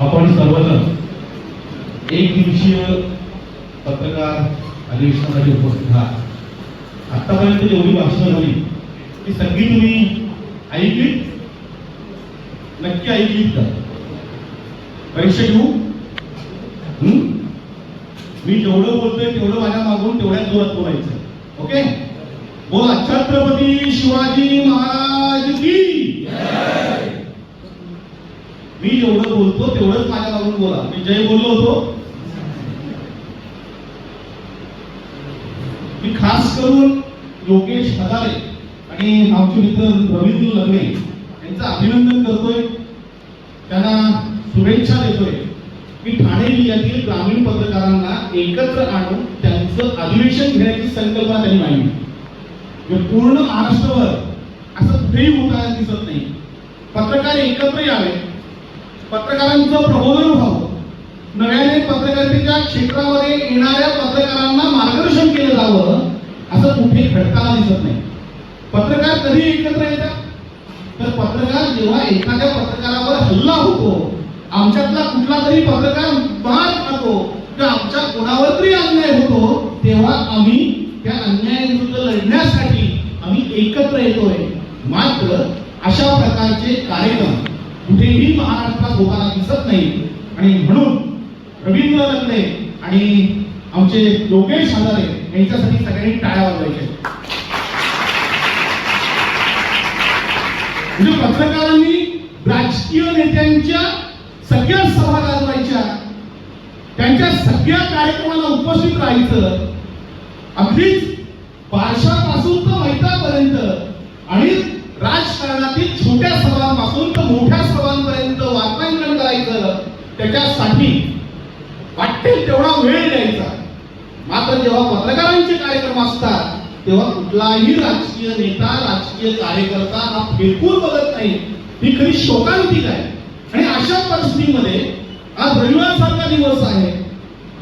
आपण सर्वजण एक दिवसीय पत्रकार अधिवेशनासाठी उपस्थित आहात. आतापर्यंत एवढी भाषणं झाली ती सगळी तुम्ही ऐकली? नक्की ऐकलीत का? परीक्षा घेऊ? मी जेवढं बोलतोय तेवढं माझ्या मागून तेवढ्याच जोरात बोलायचं. ओके? बोला छत्रपती शिवाजी महाराज की? मी जेवढं बोलतो तेवढंच माझ्या मागून बोला. मी जय बोललो होतो. मी खास करून योगेश हजारे आणि आमचे मित्र रवींद्र लग्ने यांचं अभिनंदन करतोय. त्यांना शुभेच्छा देतोय. मी ठाणे जिल्ह्यातील ग्रामीण पत्रकारांना एकत्र आणून त्यांचं अधिवेशन घेण्याची संकल्पना त्यांनी मांडली. म्हणजे पूर्ण महाराष्ट्रभर असं कुठेही होताना दिसत नाही. पत्रकार एकत्र यावे पत्रकारांचं प्रबोधन व्हावं. नव्याने पत्रकारितेच्या क्षेत्रामध्ये येणाऱ्या पत्रकारांना मार्गदर्शन केलं जावं असं कुठे घडताना दिसत नाही. पत्रकार कधी एकत्र येतात? तर पत्रकार जेव्हा एखाद्या पत्रकारावर हल्ला होतो आमच्यातला कुठला तरी पत्रकार बाहेर खातो किंवा आमच्या कोणावर तरी अन्याय होतो तेव्हा आम्ही त्या अन्यायाविरुद्ध लढण्यासाठी आम्ही एकत्र येतोय. मात्र अशा प्रकारचे कार्यक्रम कुठेही महाराष्ट्रात होताना दिसत नाही. आणि म्हणून रवींद्र लग्ने आणि आमचे योगेश हजारे यांच्यासाठी सगळ्यांनी टाळ्या वाजवायच्या. म्हणजे पत्रकारांनी राजकीय नेत्यांच्या सगळ्या सभा गाजवायच्या. त्यांच्या सगळ्या कार्यक्रमाला उपस्थित राहायचं. अगदीच बारशापासून तर मैतापर्यंत आणि राजकारणातील छोट्या सभांपासून तर मोठ्या सभांपर्यंत वार्तांकन करायचं त्याच्यासाठी वाटेल तेवढा वेळ द्यायचा. मात्र जेव्हा पत्रकारांचे कार्यक्रम असतात तेव्हा कुठलाही राजकीय नेता राजकीय कार्यकर्ता हा बिलकुल बघत नाही. ही खरी शोकांतिक आहे. आणि अशा परिस्थितीमध्ये आज रविवार सारखा दिवस आहे.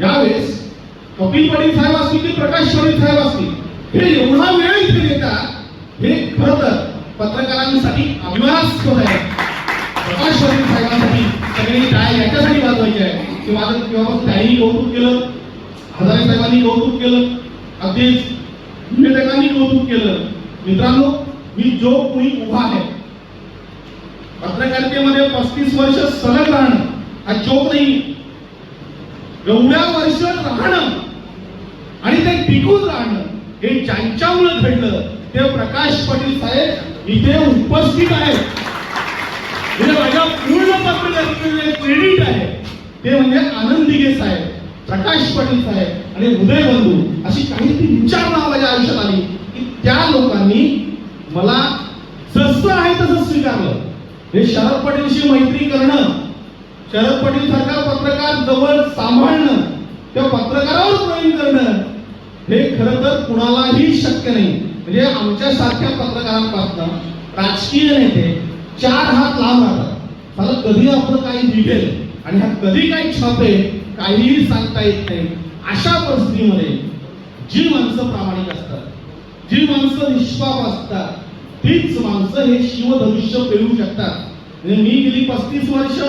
यावेळेस कपिल पाटील साहेब असतील की प्रकाश पाटील साहेब असतील हे एवढा वेळ इथे देतात हे खरं तर पत्रकारांसाठी अभिमानास्पद आहे. प्रकाश पाटील साहेबांसाठी सगळ्यांनी काय याच्यासाठी वाजवायचे आहे. की माझं किंवा त्यांनी कौतुक केलं. हजारे साहेबांनी कौतुक केलं. अगदीच निवेदकांनी कौतुक केलं. मित्रांनो मी जो कोणी उभा आहे पत्रकारितेमध्ये पस्तीस वर्ष सलग राहणं हा जोक नाही. एवढ्या वर्ष राहणं आणि ते टिकून राहणं हे ज्यांच्यामुळे घडलं ते प्रकाश पाटील साहेब इथे उपस्थित आहेत म्हणजे माझ्या पूर्ण पत्रकारितेचे क्रेडिट आहे. ते म्हणजे आनंद साहेब प्रकाश पाटील साहेब आणि उदय बंधू अशी काहीतरी विचारणा माझ्या आयुष्यात आली की त्या लोकांनी मला जसं आहे तसं स्वीकारलं. हे शरद पटेलशी मैत्री करणं शरद पटेल सारखा पत्रकार जवळ सांभाळणं त्या पत्रकारावर प्रेम करणं हे खरं तर कुणालाही शक्य नाही. म्हणजे आमच्या सारख्या पत्रकारांपासून राजकीय नेते चार हात लांब राहतात. कधी आपलं काही निघेल आणि हा कधी काही छापे काहीही सांगता येत नाही. अशा परिस्थितीमध्ये जी माणसं प्रामाणिक असतात जी माणसं निष्पाप असतात तीच माणसं हे शिवधनुष्य पेरू शकतात. म्हणजे मी गेली पस्तीस वर्ष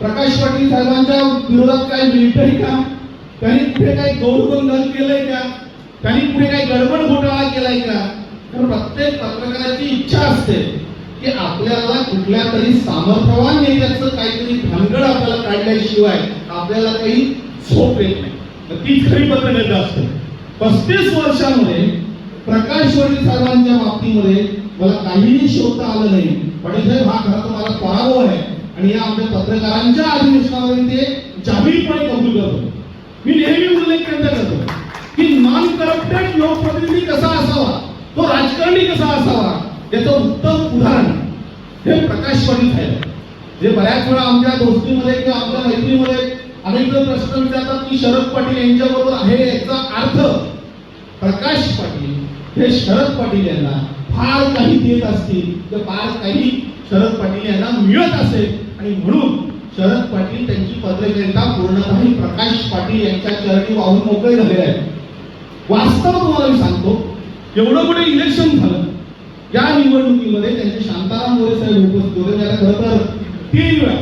प्रकाश पाटील साहेबांच्या विरोधात काय मिळतंय का? त्यांनी कुठे काही गौरवंदन केलंय का? त्यांनी पुढे काही गडबड घोटाळा केलाय का? तर प्रत्येक पत्रकाराची इच्छा असते की आपल्याला कुठल्या तरी सामर्थ्यवान नेत्याचं काहीतरी भानगड आपल्याला काढल्याशिवाय आपल्याला काही झोप येत नाही. तर तीच खरी पत्रकारिता असते. पस्तीस वर्षामध्ये प्रकाश पाटील साहेबांच्या बाबतीमध्ये मला काहीही शोधता आलं नाही. पण साहेब हा खरा तर मला पराभव आहे. आणि या आमच्या पत्रकारांच्या अधिवेशनामध्ये ते जाहीरपणे कबूल करतो मी नेहमी उल्लेख त्यांचा करतो. की नॉन करप्टेड लोकप्रतिनिधी कसा असावा? तो राजकारणी कसा असावा? याचं उत्तम उदाहरण हे प्रकाश पाटील साहेब जे बऱ्याच वेळा आमच्या दोस्तीमध्ये किंवा आमच्या मैत्रीमध्ये अनेक जण प्रश्न विचारतात की शरद पाटील यांच्याबरोबर आहे याचा अर्थ प्रकाश पाटील हे शरद पाटील यांना फार काही देत असतील. तर फार काही शरद पाटील यांना मिळत असेल. आणि म्हणून शरद पाटील त्यांची पत्रकारिता पूर्णतः प्रकाश पाटील यांच्या चरणी वाहून मोकळे झाले आहेत वास्तव तुम्हाला मी सांगतो एवढं मोठं इलेक्शन झालं या निवडणुकीमध्ये त्यांचे शांताराम मोरे साहेब उपस्थित होते त्याला खरं तर तीन वेळा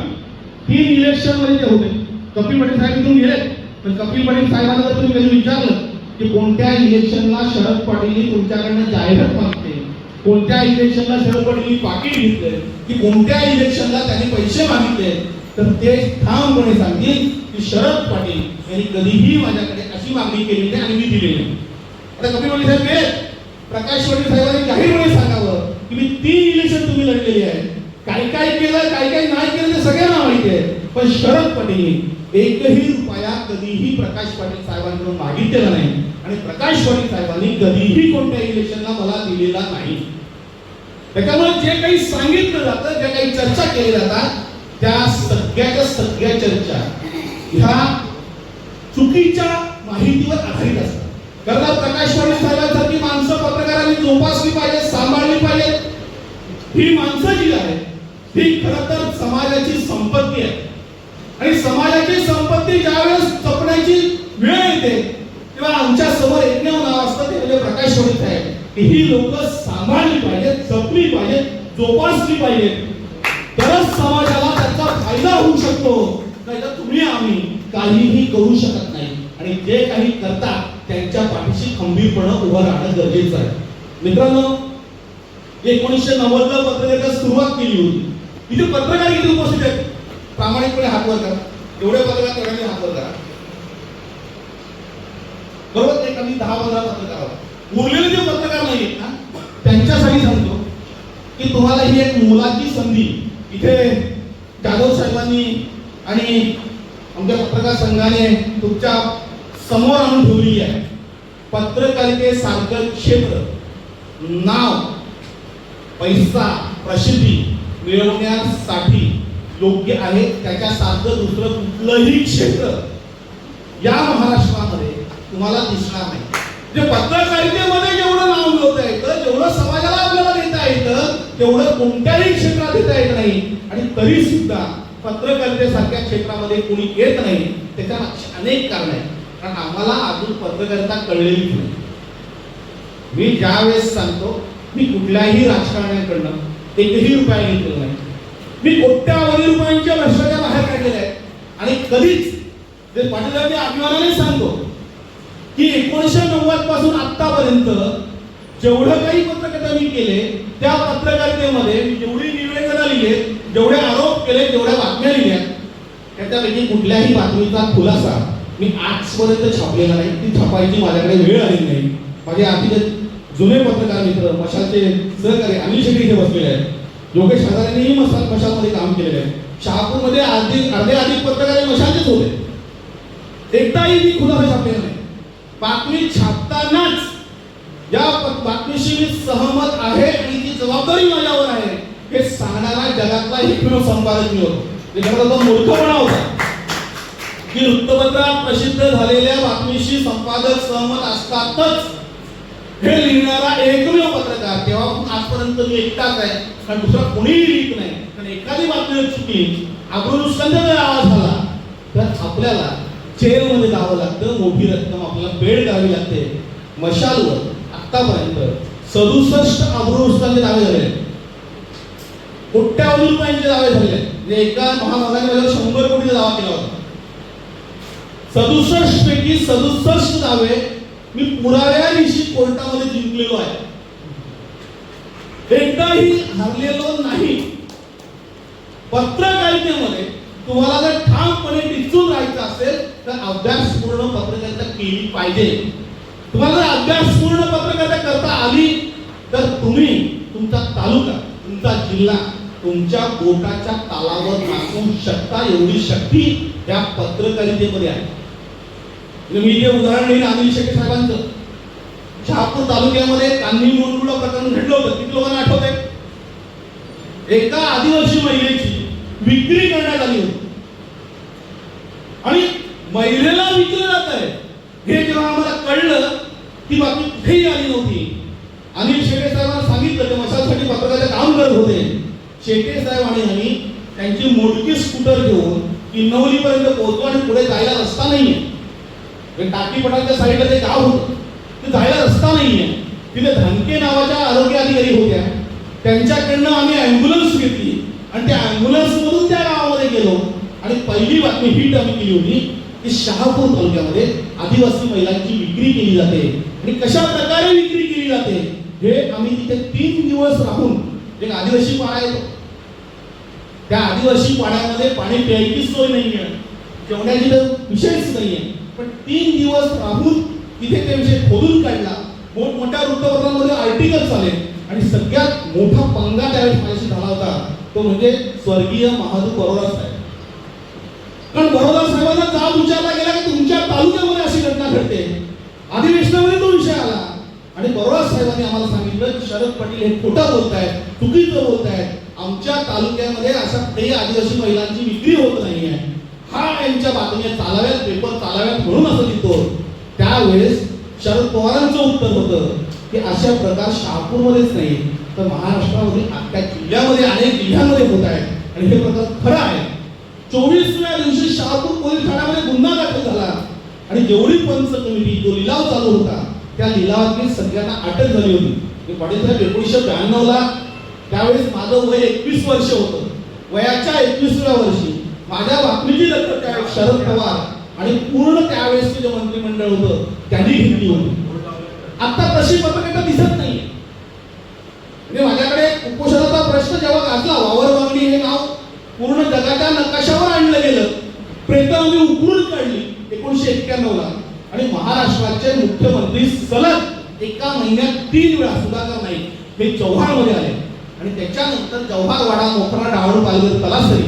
तीन इलेक्शनमध्ये ते होते. कपिल पटेल साहेब इथून गेले पण कपिल पटेल साहेबांना जर तुम्ही विचारलं की कोणत्या इलेक्शनला शरद पाटील तुमच्याकडनं जाहिरात मागते कोणत्या इलेक्शनला शरद पाटील पाकिट घेतलंय की कोणत्या इलेक्शनला त्यांनी पैसे मागितले तर ते ठामपणे सांगतील की शरद पाटील यांनी कधीही माझ्याकडे अशी मागणी केली नाही आणि मी दिली नाही. आता कपिल पाटील साहेब गेले प्रकाश पाटील साहेबांनी जाहीरपणे सांगावं की मी तीन इलेक्शन तुम्ही लढलेली आहे काय काय केलं काय काय नाही केलं ते सगळ्यांना माहिती आहे. पण शरद पटेल एकही रुपया कधीही प्रकाश पाटील साहेबांकडून मागितलेला नाही. आणि प्रकाश पाटील साहेबांनी कधीही कोणत्या इलेक्शनला मला दिलेला नाही. त्याच्यामुळे जे काही सांगितलं जातं ज्या काही चर्चा केली जातात त्या सगळ्याच्या सगळ्या चर्चा ह्या चुकीच्या माहितीवर आधारित असतात कारण प्रकाशवाणी साहेबांसारखी माणसं पत्रकारांनी जोपासली पाहिजे सांभाळली पाहिजे ही माणसं जी आहेत ही खरं तर समाजाची संपत्ती आहे. आणि समाजाची संपत्ती ज्यावेळेस जपण्याची वेळ येते तेव्हा आमच्यासमोर एकमेव नाव असतं ते म्हणजे प्रकाशवाणी साहेब. की ही लोक सांभाळली पाहिजेत जपली पाहिजेत जोपासली पाहिजेत. तरच समाजाला त्याचा फायदा होऊ शकतो. नाही तर तुम्ही आम्ही काहीही करू शकत नाही. आणि जे काही करता त्यांच्या पाठीशी खंबीरपणे उभं राहणं गरजेचं आहे. मित्रांनो एकोणीसशे नव्वद पत्रकारिता सुरुवात केली होती. इथे पत्रकार किती उपस्थित आहेत? प्रामाणिकपणे हात वर करा. एवढे पत्रकार सगळ्यांनी हात वर करा. बरोबर एक आम्ही दहा पंधरा पत्रकार उरलेले जे पत्रकार नाही ना त्यांच्यासाठी सांगतो की तुम्हाला ही एक मोलाची संधी इथे जाधव साहेबांनी आणि आमच्या पत्रकार संघाने तुमच्यासमोर आणून ठेवलेली आहे. पत्रकारितेसारखं क्षेत्र नाव पैसा प्रसिद्धी मिळवण्यासाठी योग्य आहे. त्याच्यासारखं दुसरं कुठलंही क्षेत्र या महाराष्ट्रामध्ये तुम्हाला दिसणार नाही. जे पत्रकारितेमध्ये जेवढं नाव मिळवता येतं जेवढं समाजाला आपल्याला देता येतं तेवढं कोणत्याही क्षेत्रात देता येत नाही. आणि तरी सुद्धा पत्रकारितेसारख्या क्षेत्रामध्ये कोणी येत नाही त्याच्या अनेक कारण आहेत. कारण आम्हाला अजून पत्रकारिता कळलेलीच नाही. मी ज्या वेळेस सांगतो मी कुठल्याही राजकारण्याकडनं एकही रुपया घेतलेला नाही. मी कोट्यावधी रुपयांच्या भ्रष्टाच्या बाहेर काढलेले आहेत आणि कधीच ते पाटील मी अभिमानाने सांगतो की एकोणीसशे नव्वदपासून आतापर्यंत जेवढं काही पत्रकारिता मी केले त्या पत्रकारितेमध्ये मी जेवढी निवेदनं लिहिलेत जेवढे आरोप केले तेवढ्या बातम्या लिहिल्या त्याच्यापैकी कुठल्याही बातमीचा खुलासा मी आजपर्यंत छापलेला नाही. ती छापायची माझ्याकडे वेळ आली नाही. माझे आधी जुने पत्रकार मित्र मशालचे सहकारी अनिल शेट्टी इथे बसलेले आहेत. योगेश हजारेंनीही मशाल मशालमध्ये काम केलेले आहे. शहापूरमध्ये अर्धे अर्धे अधिक पत्रकार मशालचेच होते. एकदाही मी खुलासा छापलेला नाही. बातमी छापतानाच या बातमीशी मी सहमत आहे आणि ती जबाबदारी माझ्यावर आहे. सांगणारा जगातला एकमेव संपादक मी होतो. ते मूर्खपणा होता. की वृत्तपत्रात प्रसिद्ध झालेल्या बातमीशी संपादक सहमत असतातच हे लिहिणारा एकमेव पत्रकार. तेव्हा आजपर्यंत मी एकटाच आहे कारण दुसरा कोणीही लिहित नाही. कारण एखादी बातमी चुकी चुकली जर आवाज झाला तर आपल्याला जेलमध्ये जावं लागतं मोठी रक्कम आपल्याला बेड द्यावी लागते. मशालवर आतापर्यंत सदुसष्ट अब्रुनुष्कांचे दावे झाले. आहेत. कोट्यावधी रुपयांचे दावे झाले. म्हणजे एका महाभागाने माझ्यावर शंभर कोटीचा दावा केला होता. सदुसष्ट पैकी सदुसष्ट दावे मी पुराव्या दिवशी कोर्टामध्ये जिंकलेलो आहे. एकदाही हरलेलो नाही. पत्रकारितेमध्ये तुम्हाला जर ठामपणे टिचून राहायचं असेल तर अभ्यासपूर्ण पत्रकारिता केली पाहिजे. तुम्हाला जर अभ्यासपूर्ण पत्रकारिता करता आली तर तुम्ही तुमचा तालुका तुमचा जिल्हा तुमच्या बोटाच्या तालावर नाचवू शकता एवढी शक्ती त्या पत्रकारितेमध्ये आहे. मी जे उदाहरण देईन अनिल शेखे साहेबांचं. शहापूर तालुक्यामध्ये कान्ही मोरकुडा प्रकरण घडलं होतं. किती लोकांना आठवत आहे एका आदिवासी महिलेची विक्री करण्यात आली होती. आणि महिलेला विकलं जात आहे. हे जेव्हा आम्हाला कळलं ती बातमी कुठेही आली नव्हती. अनिल शेटे साहेबांना सांगितलं ते मशालसाठी पत्रकाचे काम करत होते. शेटे साहेब आणि आम्ही त्यांची मोठी स्कूटर घेऊन किन्नवलीपर्यंत पोहोचलो आणि पुढे जायला रस्ता नाहीये. आहे टाकीपटाच्या साईडला ते गाव होतं ते जायला रस्ता नाहीये. तिथे धनके नावाच्या आरोग्य अधिकारी होत्या. त्यांच्याकडनं आम्ही अँब्युलन्स घेतली. आणि त्या अँब्युलन्स त्या गावामध्ये गेलो. आणि पहिली बातमी ही आम्ही केली होती की शहापूर तालुक्यामध्ये आदिवासी महिलांची विक्री केली जाते. आणि कशा प्रकारे विक्री केली जाते हे आम्ही तिथे तीन दिवस राहून एक आदिवासी पाडा येतो. त्या आदिवासी पाण्यामध्ये पाणी प्यायची सोय नाही आहे जेवण्याची तर विषयच नाहीये. पण तीन दिवस राहून तिथे ते विषय खोदून काढला. मोठमोठ्या वृत्तपत्रांमध्ये आर्टिकल्स आले आणि सगळ्यात मोठा पंगा त्यावेळेस माझ्याशी झाला होता. तो म्हणजे स्वर्गीय महादू बरोडा साहेब. कारण बरोडा साहेबांना जाब विचारला गेला की तुमच्या तालुक्यामध्ये अशी घटना घडते. अधिवेशनामध्ये तो विषय आला. आणि बरोडा साहेबांनी आम्हाला सांगितलं की शरद पाटील हे खोटं बोलतायत चुकीचं बोलतायत. आमच्या तालुक्यामध्ये अशा काही आदिवासी महिलांची विक्री होत नाहीये. हा यांच्या बातम्या चालाव्यात पेपर चालाव्यात म्हणून असं लिहितो. त्यावेळेस शरद पवारांचं उत्तर होतं की अशा प्रकार शहापूरमध्येच नाही तर महाराष्ट्रामध्ये अख्ख्या जिल्ह्यामध्ये अनेक जिल्ह्यामध्ये होत आहे आणि हे प्रकार खरं आहे. चोवीसव्या दिवशी शहापूर पोलीस ठाण्यामध्ये गुन्हा दाखल झाला. आणि जेवढी पंच कमिटी जो लिलाव चालू होता त्या लिलावातली सगळ्यांना अटक झाली होती. पाटील साहेब एकोणीसशे ब्याण्णवला त्यावेळेस माझं वय एकवीस वर्ष होतं. वयाच्या एकवीसव्या वर्षी माझ्या बातमीची दत्तक त्यावेळेस शरद पवार आणि पूर्ण त्यावेळेस जे मंत्रिमंडळ होतं त्यांनी घेतली होती. आता तशी पत्रकारिता दिसत नाही. म्हणजे माझ्याकडे कुपोषणाचा प्रश्न जेव्हा गाजला वावर मागणी हे नाव पूर्ण जगाच्या नकाशावर आणलं गेलं. प्रेता आम्ही उकरून काढली एकोणीशे एक्क्याण्णव ला. आणि महाराष्ट्राचे मुख्यमंत्री सलग एका महिन्यात तीन वेळा सुधाकर नाईक हे चव्हाणमध्ये आले. आणि त्याच्यानंतर जव्हारवाडा मोकरा डावण पालघर तलासरी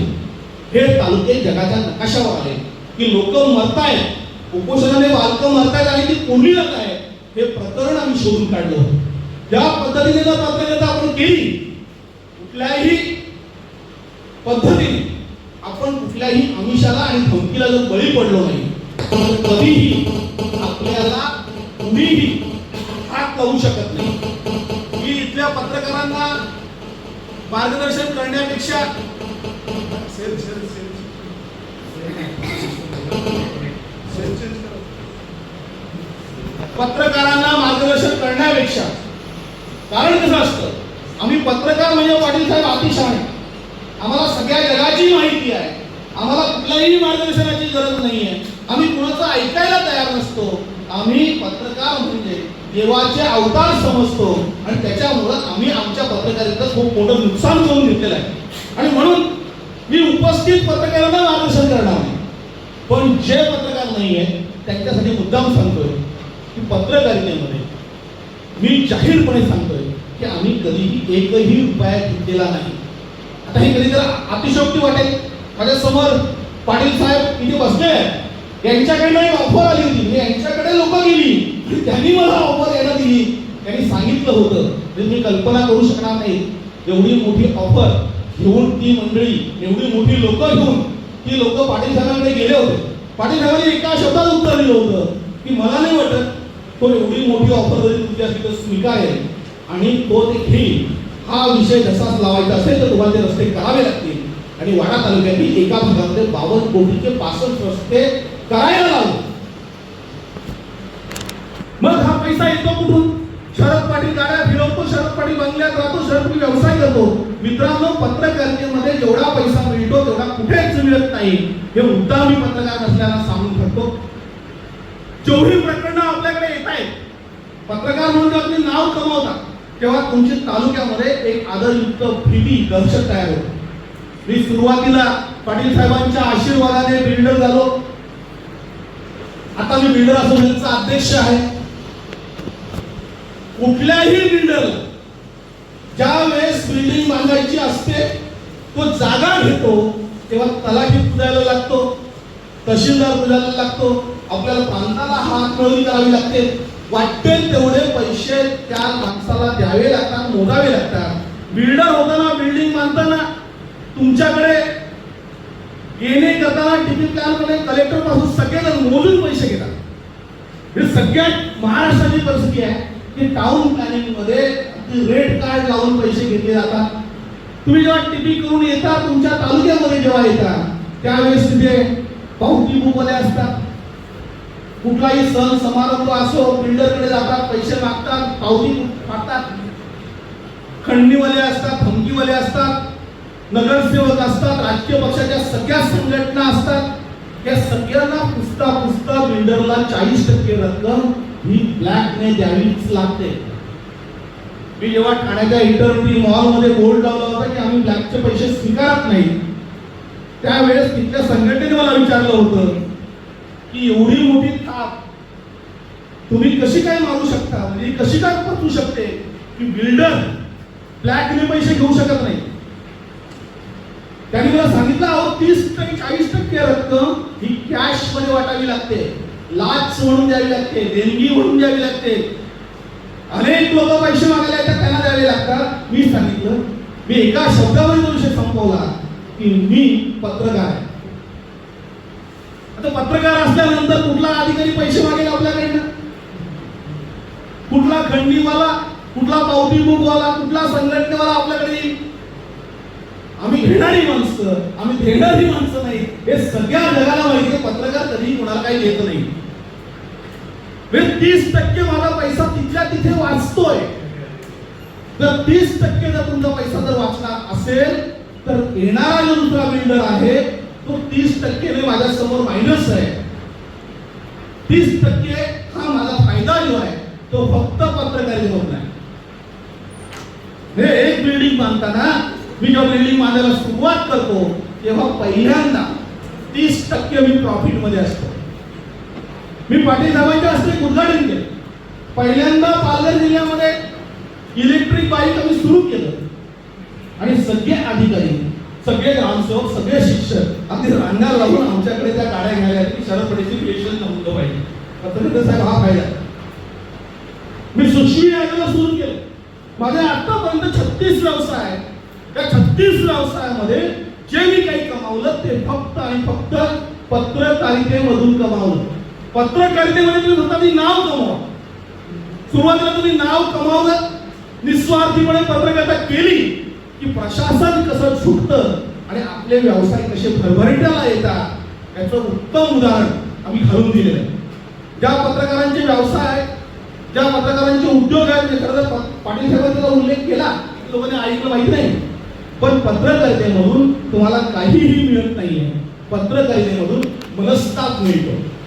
हे तालुके जगाच्या नकाशावर आले. की लोक मरतायत कुपोषणाने बालकं मरतायत आणि ती कोणी जात आहे हे प्रकरण आम्ही शोधून काढलं ज्या पद्धतीने जर पत्रकारिता आपण केली कुठल्याही पद्धतीने आपण कुठल्याही आमिषाला आणि धमकीला जर बळी पडलो नाही तर कधीही आपल्याला कुणीही हात लावू शकत नाही. मी इथल्या पत्रकारांना मार्गदर्शन करण्यापेक्षा पत्रकारांना मार्गदर्शन करण्यापेक्षा. कारण कसं असतं? आम्ही पत्रकार म्हणजे पाटील साहेब अतिशहाणे. आम्हाला सगळ्या जगाची माहिती आहे. आम्हाला कुठल्याही मार्गदर्शनाची गरज नाही आहे आम्ही कुणाचं ऐकायला तयार नसतो. आम्ही पत्रकार म्हणजे देवाचे अवतार समजतो आणि त्याच्यामुळं आम्ही आमच्या पत्रकारितेचं खूप मोठं नुकसान करून घेतलेलं आहे. आणि म्हणून मी उपस्थित पत्रकारांना मार्गदर्शन करणार नाही. पण जे पत्रकार नाही आहे त्यांच्यासाठी मुद्दाम सांगतोय की पत्रकारितेमध्ये मी जाहीरपणे सांगतोय की आम्ही कधीही एकही रुपया घेतलेला नाही. आता हे कधी जरा अतिशोक्ती वाटेल. माझ्यासमोर पाटील साहेब इथे बसले यांच्याकडे यांच्याकडनं ऑफर आली होती. यांच्याकडे लोक गेली. आणि त्यांनी मला ऑफर यायला दिली. त्यांनी सांगितलं होतं तुम्ही मी कल्पना करू शकणार नाही. एवढी मोठी ऑफर घेऊन ती मंडळी एवढी मोठी लोक घेऊन ती लोक पाटील साहेबांकडे गेले होते. पाटील साहेबांनी एका शब्दात उत्तर दिलं होतं की मला नाही वाटत तो एवढी मोठी ऑफर जरी तुमच्या तिथं स्वीकारेल आणि तो ते घेईल हा विषय जसाच लावायचा असेल तर तुम्हाला ते रस्ते करावे लागतील. आणि वाडा तालुक्यातील एका भागामध्ये बावन्न कोटीचे पासष्ट रस्ते करायला लावले. मग हा पैसा येतो कुठून? शरद पाटील गाड्या फिरवतो शरद पाटील बंगल्यात राहतो शरद पाटील व्यवसाय करतो. मित्रांनो पत्रकारितेमध्ये जेवढा पैसा मिळतो तेवढा कुठेच मिळत नाही. हे मुद्दा मी पत्रकार असल्याला सांगून ठरतो जेवढी प्रकरणं आपल्याकडे येत आहेत पत्रकार म्हणून जेव्हा नाव कमवता तेव्हा तुमच्या तालुक्यामध्ये एक आदरयुक्त भीती दहशत तयार होते. मी सुरुवातीला पाटील साहेबांच्या आशीर्वादाने बिल्डर झालो. आता मी बिल्डर असोसिएशनचा अध्यक्ष आहे. कुठल्याही लिडरला ज्या वेळेस बिल्डिंग बांधायची असते तो जागा घेतो तेव्हा तलाठी पुजायला लागतो तहसीलदार पुजायला लागतो. आपल्याला प्रांताला हात मिळवणी करावी लागते. वाटेल तेवढे पैसे त्या माणसाला द्यावे लागतात मोजावे लागतात. बिल्डर होताना बिल्डिंग बांधताना तुमच्याकडे येणे करताना टिफिन प्लॅन कलेक्टरपासून सगळेजण मोजून पैसे घेतात. हे सगळ्यात महाराष्ट्राची परिस्थिती आहे. की टाऊन प्लॅनिंगमध्ये रेट कार्ड लावून पैसे घेतले जातात. तुम्ही जेव्हा टिपी करून येता तुमच्या तालुक्यामध्ये जेव्हा येता त्यावेळेस तिथे पावती बुकवाले असतात. कुठलाही सण समारंभ असो बिल्डरकडे जातात पैसे मागतात पावती मागतात. खंडणीवाले असतात धमकीवाले असतात नगरसेवक असतात राजकीय पक्षाच्या सगळ्या संघटना असतात. या सगळ्यांना पुसता पुसता बिल्डरला चाळीस टक्के रक्कम ही ब्लॅकने द्यावीच लागते मी जेव्हा ठाण्याच्या इंटरव्ह्यू मॉलमध्ये बोर्ड लावला होता की आम्ही ब्लॅकचे पैसे स्वीकारत नाही त्यावेळेस तिथल्या संघटनेने मला विचारलं होतं की एवढी मोठी ताप तुम्ही कशी काय मारू शकता? म्हणजे कशी काय पचवू शकते की बिल्डर ब्लॅकने पैसे घेऊ शकत नाही? त्यांनी मला सांगितलं अहो तीस टक्के चाळीस टक्के रक्कम ही कॅशमध्ये वाटावी लागते. लाच सोडून द्यावी लागते देणगी म्हणून द्यावी लागते. अनेक लोक पैसे मागायला येतात त्यांना द्यावे लागतात. मी सांगितलं मी एका शब्दामध्ये तो विषय संपवला की मी पत्रकार आहे. आता पत्रकार असल्यानंतर कुठला अधिकारी पैसे मागेल आपल्याकडनं? कुठला खंडीवाला कुठला पावती बुकवाला कुठला संघटनेवाला आपल्याकडे येईल? आम्ही घेणारी माणसं आम्ही देणारी माणसं नाही. हे सगळ्या जगाला माहिती पत्रकार कधी कुणाला काही येत नाही. तीस टक्के माझा पैसा तिथल्या तिथे वाचतोय. जर तीस टक्के जर तुमचा पैसा जर वाचणार असेल तर येणारा जो दुसरा बिल्डर आहे तो तीस टक्के माझ्यासमोर मायनस आहे. तीस टक्के हा माझा फायदा जो आहे तो फक्त पत्रकारी होत नाही. हे एक बिल्डिंग बांधताना मी जेव्हा बिल्डिंग बांधायला सुरुवात करतो तेव्हा पहिल्यांदा तीस टक्के मी प्रॉफिटमध्ये असतो. मी पाटील साहेबांच्या हस्ते उद्घाटन केलं. पहिल्यांदा पालघर जिल्ह्यामध्ये इलेक्ट्रिक बाईक आम्ही सुरू केलं. आणि सगळे अधिकारी सगळे ग्रामसेवक सगळे शिक्षक अगदी रांगा लावून आमच्याकडे त्या गाड्या घ्यायला की शरद पटेलची पेशन नव्हतं पाहिजे पत्रकार साहेब हा फायदा मी सुक्ष्मी आयोगाला सुरू केलं. माझे आतापर्यंत छत्तीस व्यवसाय त्या छत्तीस व्यवसायामध्ये जे मी काही कमावलं ते फक्त आणि फक्त पत्रकारितेमधून कमावलं. पत्रकारितेमध्ये तुम्ही म्हणता मी नाव कमाव सुरुवातीला तुम्ही नाव कमावलं. निस्वार्थीपणे पत्रकारिता केली की प्रशासन कसं सुटतं आणि आपले व्यवसाय कसे भरभरट्याला येतात याचं उत्तम उदाहरण आम्ही घालून दिलेलं आहे. ज्या पत्रकारांचे व्यवसाय ज्या पत्रकारांचे उद्योग आहेत खरं तर पाटील साहेबांचा उल्लेख केला लोकांनी ऐकलं माहीत नाही. पण पत्रकारितेमधून तुम्हाला काहीही मिळत नाहीये. पत्रकारितेमधून मनस्ताप मिळतो.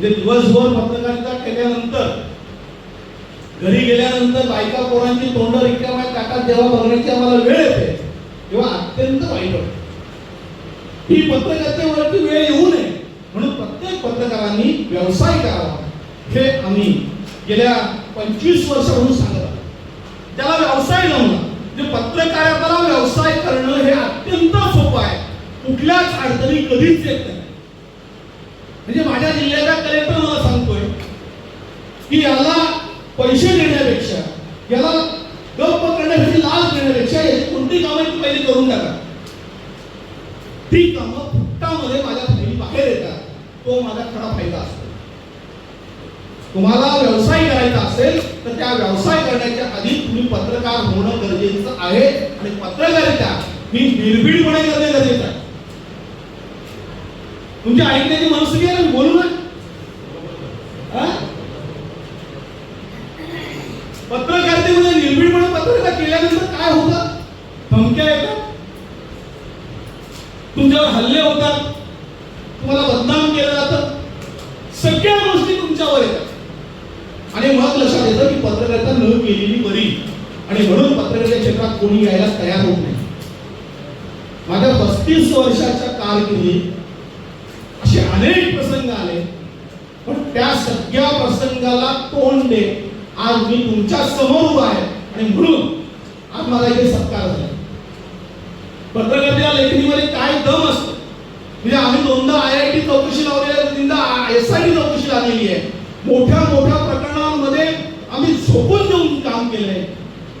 म्हणजे दिवसभर पत्रकारिता केल्यानंतर घरी गेल्यानंतर बायका पोरांची तोंड रिकाम्या काटात जेव्हा बघण्याची आम्हाला वेळ येते तेव्हा अत्यंत वाईट वाटते. ही पत्रकारितेवरची वेळ येऊ नये म्हणून प्रत्येक पत्रकारांनी व्यवसाय करावा. हे आम्ही गेल्या पंचवीस वर्षापासून सांगत आहोत. त्याला व्यवसाय नव्हता म्हणजे पत्रकारितेला व्यवसाय करणं हे अत्यंत सोपं आहे. कुठल्याच अडचणी कधीच येत नाही. म्हणजे जिल्ह्याचा कलेक्टर मला सांगतोय की याला पैसे देण्यापेक्षा याला गप्प करण्यासाठी लाच देण्यापेक्षा याची कोणती कामं तू पहिली करून टाका. ती कामं फुटामध्ये माझ्या फायली बाहेर येतात. तो माझा खरा फायदा असतो. तुम्हाला व्यवसाय करायचा असेल तर त्या व्यवसाय करण्याच्या आधी तुम्ही पत्रकार होणं गरजेचं आहे. आणि पत्रकारिता ही निर्भीडपणे करणे गरजेचं आहे. तुमच्या ऐकण्याची मनस्थिती आहे ना बोलू ना. हा? पत्रकारितेमध्ये निर्भीडपणे पत्रकार केल्यानंतर काय होतं? धमक्या येतात. तुमच्यावर हल्ले होतात. तुम्हाला बदनाम केलं जातं. सगळ्या गोष्टी तुमच्यावर येतात. आणि मग लक्षात येतं की पत्रकारिता न केलेली बरी. आणि म्हणून पत्रकारिता क्षेत्रात कोणी यायला तयार होत नाही. माझ्या पस्तीस वर्षाच्या कारकिर्दीत असे अनेक प्रसंग आले. पण त्या सगळ्या प्रसंगाला तोंड दे. आज मी तुमच्यासमोर उभा आहे. आणि म्हणून आज मला इथे सत्कार झाला. पत्रकारिता लेखणीमध्ये काय दम असतो? म्हणजे आम्ही दोनदा आय आय टी चौकशी लावलेली आहे तीनदा एस आय टी चौकशी लागलेली आहे. मोठ्या मोठ्या प्रकरणांमध्ये आम्ही झोपून देऊन काम केलंय.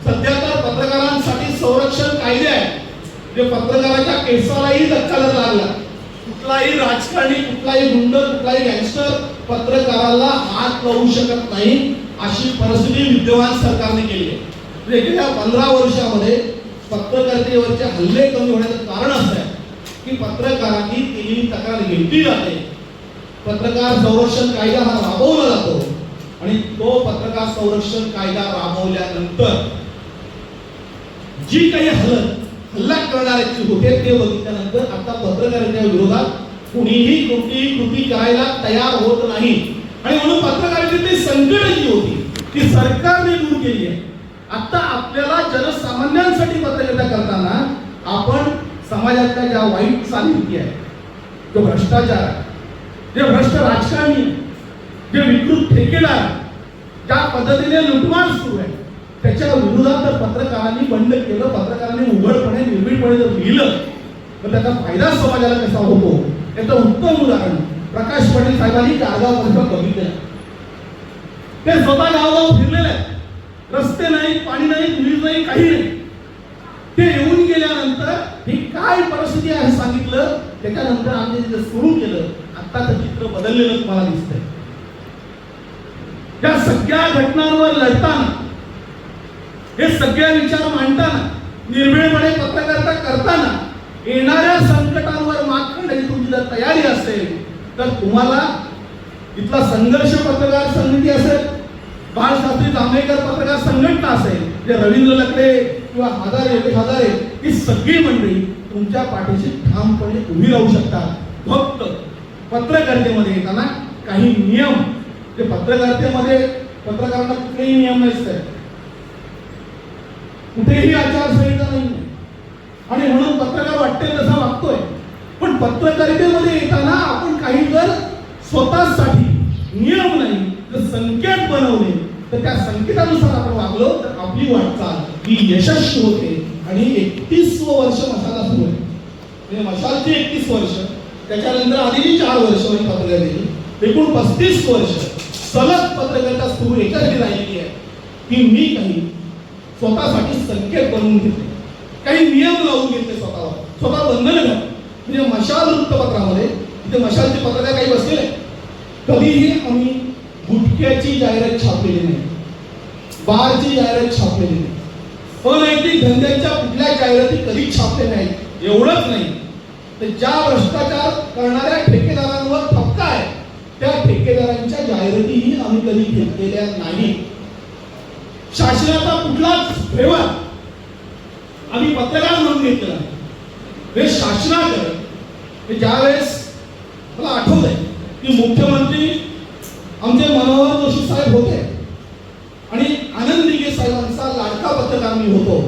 सध्या तर पत्रकारांसाठी संरक्षण कायदे आहे जे म्हणजे पत्रकाराच्या केसालाही धक्का लागला. कुठलाही राजकारणी कुठलाही गुंड कुठलाही गँगस्टर पत्रकाराला हात लावू शकत नाही अशी परिस्थिती विद्यमान सरकारने केली आहे. म्हणजे गेल्या पंधरा वर्षामध्ये पत्रकारितेवरचे हल्ले कमी होण्याचं कारण असं आहे की पत्रकारांनी केलेली तक्रार घेतली जाते. पत्रकार संरक्षण कायदा हा राबवला जातो आणि तो पत्रकार संरक्षण कायदा राबवल्यानंतर जी काही हलत हल्ला करणाऱ्याची होते ते बघितल्यानंतर आता पत्रकारांच्या विरोधात कुणीही कोणतीही कृती करायला तयार होत नाही. आणि म्हणून पत्रकारितेतली संकट जी होती ती सरकारने दूर केली आहे. आता आपल्याला जनसामान्यांसाठी पत्रकारिता करताना आपण समाजातल्या ज्या वाईट चालीरीती आहेत जो भ्रष्टाचार जे भ्रष्ट राजकारणी जे विकृत ठेकेदार ज्या पद्धतीने लुटमार सुरू आहे त्याच्या विरोधात जर पत्रकारांनी बंड केलं पत्रकारांनी उघडपणे निर्भीडपणे जर लिहिलं तर त्याचा फायदा समाजाला कसा होतो? याचं उत्तम उदाहरण प्रकाश पाटील साहेबांनी गारगाव परिसर बघितलं ते स्वतः गावगाव फिरलेले आहेत रस्ते नाही पाणी नाही वीज नाही काही नाही. ते येऊन गेल्यानंतर ही काय परिस्थिती आहे सांगितलं? त्याच्यानंतर आम्ही जे सुरू केलं आत्ताचं चित्र बदललेलं तुम्हाला दिसतंय. त्या सगळ्या घटनांवर लढताना हे सगळे विचार मांडताना निर्भयपणे पत्रकारिता करताना येणाऱ्या संकटांवर मात करण्याची तुमची जर तयारी असेल तर तुम्हाला इथला संघर्ष पत्रकार समिती असेल बाळशास्त्री जांभेकर पत्रकार संघटना असेल जे रवींद्र लकडे किंवा हजारे हजारे ही सगळी मंडळी तुमच्या पाठीशी ठामपणे उभी राहू शकतात. फक्त पत्रकारितेमध्ये येताना काही नियम जे पत्रकारितेमध्ये पत्रकारांना कुठलेही नियम नसतात. कुठेही आचारसंहिता नाही. आणि म्हणून पत्रकार वाटते तसा वागतोय. पण पत्रकारितेमध्ये येताना आपण काही जर स्वतःसाठी नियम नाही जर संकेत बनवले तर त्या संकेतानुसार आपण वागलो तर आपली वाटचाल ही यशस्वी होते आणि एकतीस वर्ष मशाला सुरू आहे. म्हणजे मशालची एकतीस वर्ष त्याच्यानंतर आधीची चार वर्ष मी पत्रकार दिली. एकूण पस्तीस वर्ष सलग पत्रकारिता सुरू याच्यासाठी राहिलेली आहे. की मी काही स्वतःसाठी संकेत बनवून घेतले. काही नियम लावून घेतले स्वतःवर. स्वतः बंधन घातले म्हणजे मशाल वृत्तपत्रामध्ये इथे मशालचे पत्रकार काही बसलेले कधीही आम्ही गुटख्याची जाहिरात छापलेली नाही. बारची जाहिरात छापलेली नाही. अनैतिक धंद्यांच्या कुठल्या जाहिराती कधी छापले नाहीत? एवढंच नाही. तर ज्या भ्रष्टाचार करणाऱ्या ठेकेदारांवर ठपका आहे त्या ठेकेदारांच्या जाहिरातीही आम्ही कधी घेतलेल्या नाही. शासनाचा कुठलाच फेवर आम्ही पत्रकार म्हणून घेतलेला हे शासनाकडे हे ज्यावेळेस मला आठवत आहे की मुख्यमंत्री आमचे मनोहर जोशी साहेब होते. आणि आनंद दिघे साहेबांचा लाडका पत्रकार मी होतो.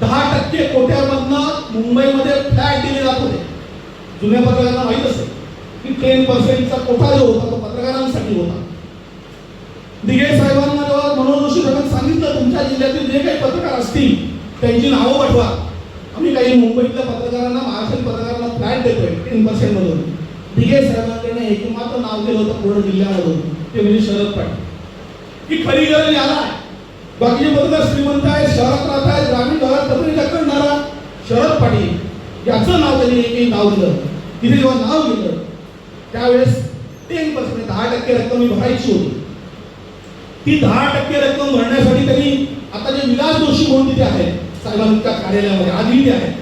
दहा टक्के कोट्यामधनं मुंबईमध्ये फ्लॅट दिले जात होते. जुन्या पत्रकारांना माहीत असेल की टेन पर्सेंटचा कोटा जो होता तो पत्रकारांसाठी होता. दिघे साहेबांना मनोहर जोशी साहेबांनी सांगितलं तुमच्या जिल्ह्यातील जे काही पत्रकार असतील त्यांची नावं पाठवा. आम्ही काही मुंबईतल्या पत्रकारांना महाराष्ट्र पत्रकारांना फ्लॅट देतोय टेन पर्सेंट मधून. दिघे साहेबांकडे एकमात्र नाव दिलं होतं पूर्ण जिल्ह्यामधून. ते म्हणजे शरद पाटील की खरी गरज याला बाकीचे पत्रकार श्रीमंत आहे शहरात राहत आहेत ग्रामीण भागात पत्रिका करणारा शरद पाटील याचं नाव त्यांनी एकही नाव दिलं. तिथे जेव्हा नाव दिलं त्यावेळेस टेन पर्सेंट दहा टक्के रक्कम मी भरायची होती. ती दहा टक्के रक्कम भरण्यासाठी त्यांनी आता जे विलास जोशी म्हणून तिथे आहे साहेबांच्या कार्यालयामध्ये आधी ते आहेत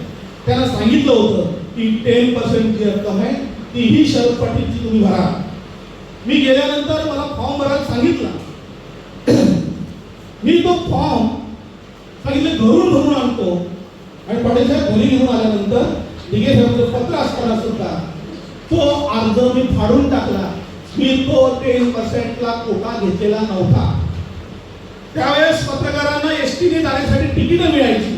त्यांना सांगितलं होतं की टेन पर्सेंट जी रक्कम आहे तीही शरद पाटीलची तुम्ही भरा. मी गेल्यानंतर मला फॉर्म भरायला सांगितला. मी तो फॉर्म सांगितले घरून भरून आणतो. आणि पाटील साहेब घरी घेऊन आल्यानंतर दिघे साहेबांचं पत्र असताना सुद्धा तो अर्ज मी फाडून टाकला. पर्सेंटला कोटा घेतलेला नव्हता. त्यावेळेस पत्रकारांना एस टीने जाण्यासाठी तिकीट मिळायची.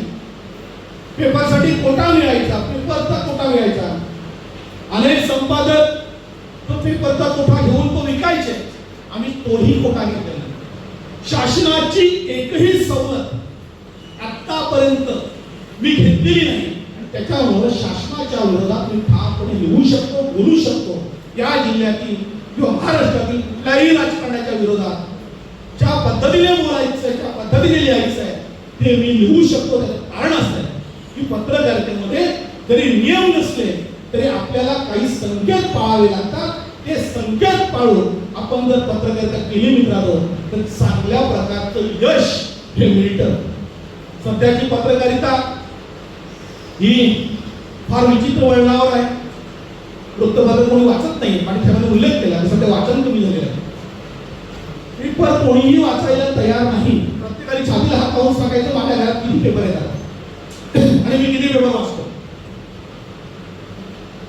पेपरसाठी कोटा मिळायचा. पेपरचा कोटा मिळायचा. अनेक संपादक तो पेपरचा कोटा घेऊन तो विकायचे. आम्ही तोही कोटा घेतलेला. शासनाची एकही सवलत आतापर्यंत मी घेतलेली नाही. आणि त्याच्यामुळे शासनाच्या विरोधात मी ठामपणे लिहू शकतो बोलू शकतो. या जिल्ह्यातील किंवा महाराष्ट्रातील कुठल्याही राजकारणाच्या विरोधात ज्या पद्धतीने बोलायचं आहे ज्या पद्धतीने लिहायचं आहे ते मी लिहू शकतो त्याचं कारण असं आहे की पत्रकारितेमध्ये जरी नियम नसले तरी आपल्याला काही संकेत पाळावे लागतात. ते संकेत पाळून आपण जर पत्रकारिता केली मित्रांनो तर चांगल्या प्रकारचं यश हे मिळतं. सध्याची पत्रकारिता ही फार विचित्र वळणावर आहे. वृत्तपत्र कोणी वाचत नाही पाठीसाहेबांनी उल्लेख केला आणि सध्या वाचन कमी झालेलं आहे पेपर कोणीही वाचायला तयार नाही. प्रत्येकाने छातीला हात पाऊस टाकायचं माझ्या घरात किती पेपर येतात? आणि मी किती पेपर वाचतो?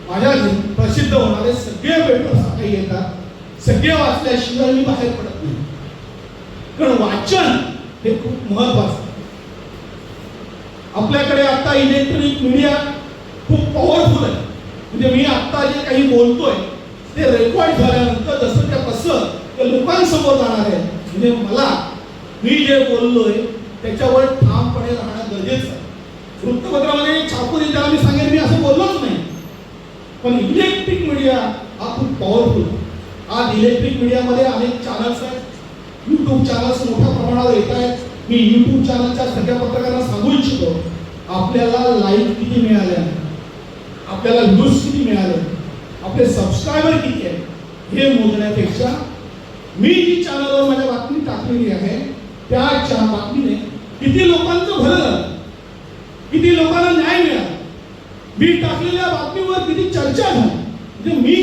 माझ्या प्रसिद्ध होणारे सगळे पेपर काही येतात. सगळे वाचल्याशिवाय मी बाहेर पडत नाही. कारण वाचन हे खूप महत्वाचं आपल्याकडे आता इलेक्ट्रॉनिक मीडिया खूप पॉवरफुल आहे. म्हणजे मी आत्ता जे काही बोलतोय ते रेकॉर्ड झाल्यानंतर जसं त्या कसं ते लोकांसमोर जाणार आहे. म्हणजे मला मी जे बोललोय त्याच्यावर ठामपणे राहणं गरजेचं आहे. वृत्तपत्रामध्ये छापून येईल त्याला मी सांगेन मी असं बोललोच नाही. पण इलेक्ट्रिक मीडिया हा खूप पॉवरफुल आज इलेक्ट्रिक मीडियामध्ये अनेक चॅनल्स आहेत. यूट्यूब चॅनल्स मोठ्या प्रमाणावर येत आहेत. मी यूट्यूब चॅनलच्या सगळ्या पत्रकारांना सांगू इच्छितो आपल्याला लाईक किती मिळाल्या आपल्याला लूज किती मिळालं. आपले सबस्क्रायबर किती आहे हे मोजण्यापेक्षा मी जी चॅनलवर माझ्या बातमी टाकलेली आहे त्या च्या बातमीने किती लोकांचं भलं झालं किती लोकांना न्याय मिळाला. मी टाकलेल्या बातमीवर किती चर्चा झाली. म्हणजे मी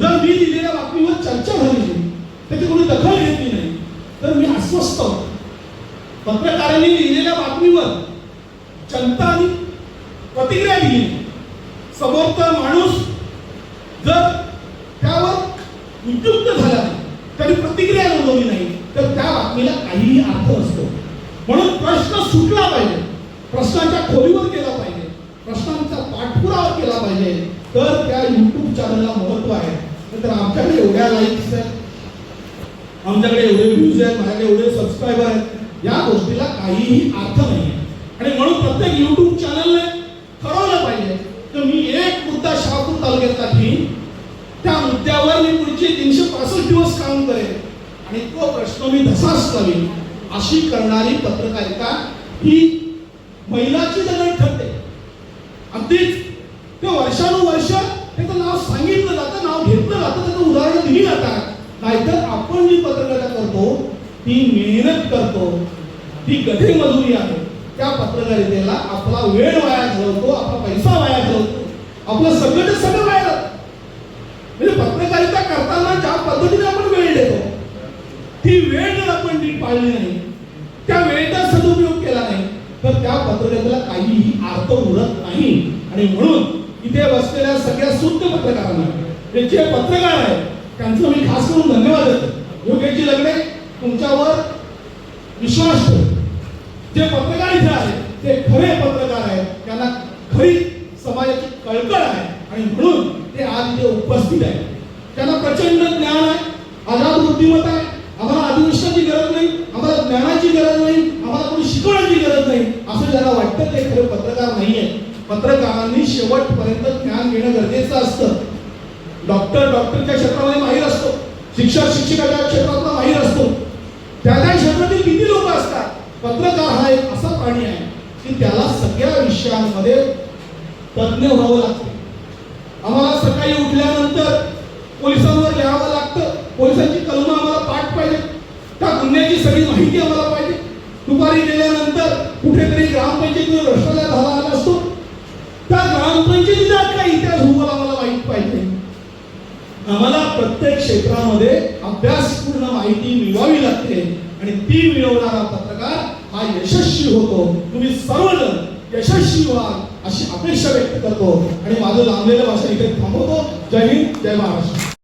जर मी दिलेल्या बातमीवर चर्चा झाली नाही, त्याची कोणी दखल घेतली नाही तर मी अस्वस्थ होतो. पत्रकारांनी लिहिलेल्या बातमीवर जनतानी प्रतिक्रिया दिली समोरचा माणूस जर त्यावर उद्युक्त झाला नाही त्याने प्रतिक्रिया नोंदवली नाही तर त्या बातमीला काहीही अर्थ असतो म्हणून प्रश्न सुटला पाहिजे. प्रश्नांच्या खोलीवर केला पाहिजे. प्रश्नांचा पाठपुरावा केला पाहिजे. तर त्या युट्यूब चॅनलला महत्त्व आहे. तर आमच्याकडे एवढ्या लाईक्स आहेत. आमच्याकडे एवढे व्ह्यूज आहेत. माझ्याकडे एवढे सबस्क्रायबर आहेत. या गोष्टीला काहीही अर्थ नाही. आणि म्हणून प्रत्येक युट्यूब चॅनलने ठरवलं पाहिजे तर मी एक मुद्दा शहापूर त्या मुद्द्यावर मी पुढचे तीनशे पासष्ट दिवस काम करेन. आणि तो प्रश्न मी तसाच करेन. अशी करणारी पत्रकारिता ही महिलाची दगड ठरते. अगदीच ते वर्षानुवर्ष त्याचं नाव सांगितलं जातं नाव घेतलं जातं त्याचं उदाहरण दिली जातात. नाहीतर आपण जी पत्रकारिता करतो ती मेहनत करतो. ती गधे मजुरी आहे. त्या पत्रकारितेला आपला वेळ वाया घालवतो आपला पैसा वाया घालवतो. आपलं सगळं ते सगळं वाया म्हणजे पत्रकारिता करताना ज्या पद्धतीने आपण वेळ देतो ती वेळ जर आपण नीट पाळली नाही त्या वेळेचा सदुपयोग केला नाही तर त्या पत्रकारितेला काहीही अर्थ उरत नाही. आणि म्हणून इथे बसलेल्या सगळ्या शुद्ध पत्रकारांना हे जे पत्रकार आहेत त्यांचं मी खास करून धन्यवाद देतो. योगेशजी लग्ने तुमच्यावर विश्वास ठेव. जे पत्रकार इथे आहेत ते खरे पत्रकार आहेत त्यांना खरी समाजाची कळकळ आहे. आणि म्हणून ते आज इथे उपस्थित आहे. त्यांना प्रचंड ज्ञान आहे. आझाद बुद्धिमत्ता आहे. आम्हाला अधिवेशनाची गरज नाही. आम्हाला ज्ञानाची गरज नाही. आम्हाला कोणी शिकवण्याची गरज नाही. असं ज्याला वाटतं ते खरं पत्रकार नाहीये. पत्रकारांनी शेवटपर्यंत ज्ञान घेणं गरजेचं असतं. डॉक्टर डॉक्टरच्या क्षेत्रामध्ये माहीर असतो. शिक्षक शिक्षकाच्या क्षेत्रातला माहीर असतो. त्या त्या क्षेत्रातील किती लोक असतात? पत्रकार हा एक असा प्राणी आहे की त्याला सगळ्या विषयांमध्ये तज्ञ व्हावं लागतं. आम्हाला सकाळी उठल्यानंतर पोलिसांवर लिहावं लागतं. पोलिसांची कलमं आम्हाला पाठ पाहिजे त्या गुन्ह्याची सगळी माहिती आम्हाला पाहिजे. दुपारी गेल्यानंतर कुठेतरी ग्रामपंचायतीवर भ्रष्टाचार झाला आला असतो. त्या ग्रामपंचायतीचा काय इतिहास होऊन आम्हाला माहीत पाहिजे? आम्हाला प्रत्येक क्षेत्रामध्ये अभ्यासपूर्ण माहिती मिळवावी लागते आणि ती मिळवणारा पत्रकार हा यशस्वी होतो. तुम्ही सर्वजण यशस्वी व्हाल अशी अपेक्षा व्यक्त करतो. आणि माझं लांबलेलं भाषण इथे थांबवतो. जय हिंद जय महाराष्ट्र.